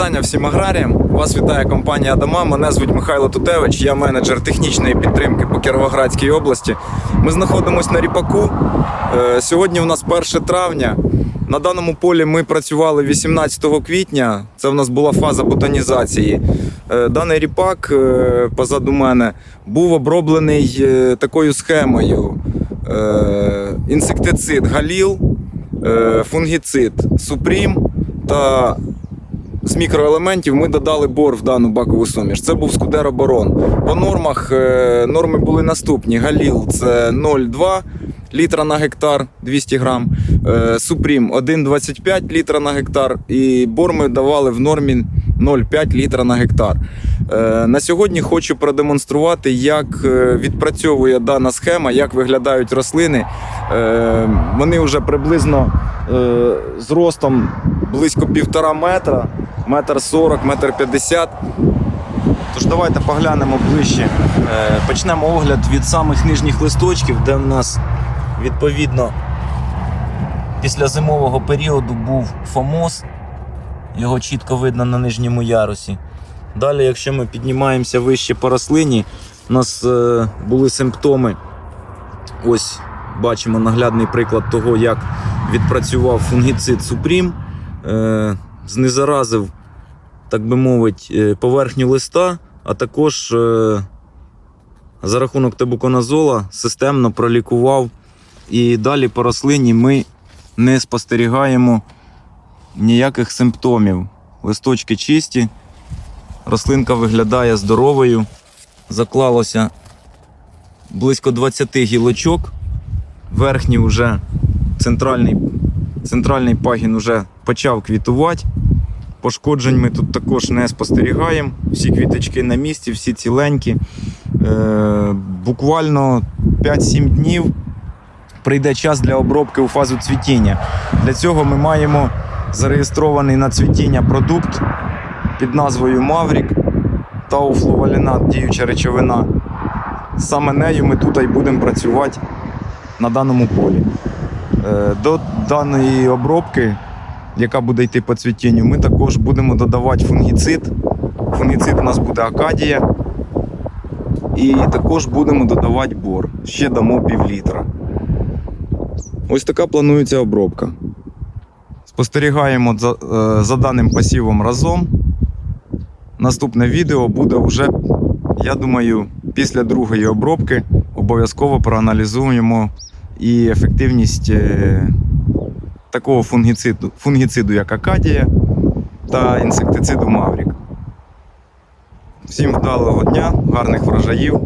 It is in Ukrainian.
Вітання всім аграріям. Вас вітає компанія Адама. Мене звуть Михайло Тутевич. Я менеджер технічної підтримки по Кіровоградській області. Ми знаходимося на ріпаку. Е, Сьогодні у нас 1 травня. На даному полі ми працювали 18 квітня. Це в нас була фаза ботанізації. Е, Даний ріпак е, позаду мене був оброблений такою схемою: інсектицид Галіл, фунгіцид Супрім та з мікроелементів ми додали бор в дану бакову суміш. Це був Скудеро Борон. По нормах е, норми були наступні: Галіл це 0,2 літра на гектар 200 грам, е, Супрім 1,25 літра на гектар, і бор ми давали в нормі 0,5 літра на гектар. Е, На сьогодні хочу продемонструвати, як відпрацьовує дана схема, як виглядають рослини. Вони вже приблизно е, з ростом близько півтора метра, метр сорок, метр п'ятдесят. Тож давайте поглянемо ближче. Е, Почнемо огляд від самих нижніх листочків, де в нас відповідно після зимового періоду був фомоз. Його чітко видно на нижньому ярусі. Далі, якщо ми піднімаємося вище по рослині, у нас е, були симптоми. Ось бачимо наглядний приклад того, як відпрацював фунгіцид Супрім. Е, знезаразив, так би мовити, е, поверхню листа, а також е, за рахунок тебуконазола системно пролікував. І далі по рослині ми не спостерігаємо ніяких симптомів. Листочки чисті, рослинка виглядає здоровою. Заклалося близько 20 гілочок. Верхній вже центральний, центральний пагін вже почав квітувати. Пошкоджень ми тут також не спостерігаємо. Всі квіточки на місці, всі ціленькі. Е, буквально 5-7 днів прийде час для обробки у фазу цвітіння. Для цього ми маємо зареєстрований на цвітіння продукт під назвою Маврік тауфлувалінат, діюча речовина. Саме нею ми тут і будемо працювати на даному полі. Е, До даної обробки, яка буде йти по цвітінню, ми також будемо додавати фунгіцид. Фунгіцид у нас буде акадія. І також будемо додавати бор. Ще дамо пів літра. Ось така планується обробка. Спостерігаємо за, е, за даним посівом разом. Наступне відео буде вже, я думаю, після другої обробки обов'язково проаналізуємо і ефективність е, такого фунгіциду, фунгіциду, як Акадія та інсектициду Маврік. Всім вдалого дня, гарних врожаїв.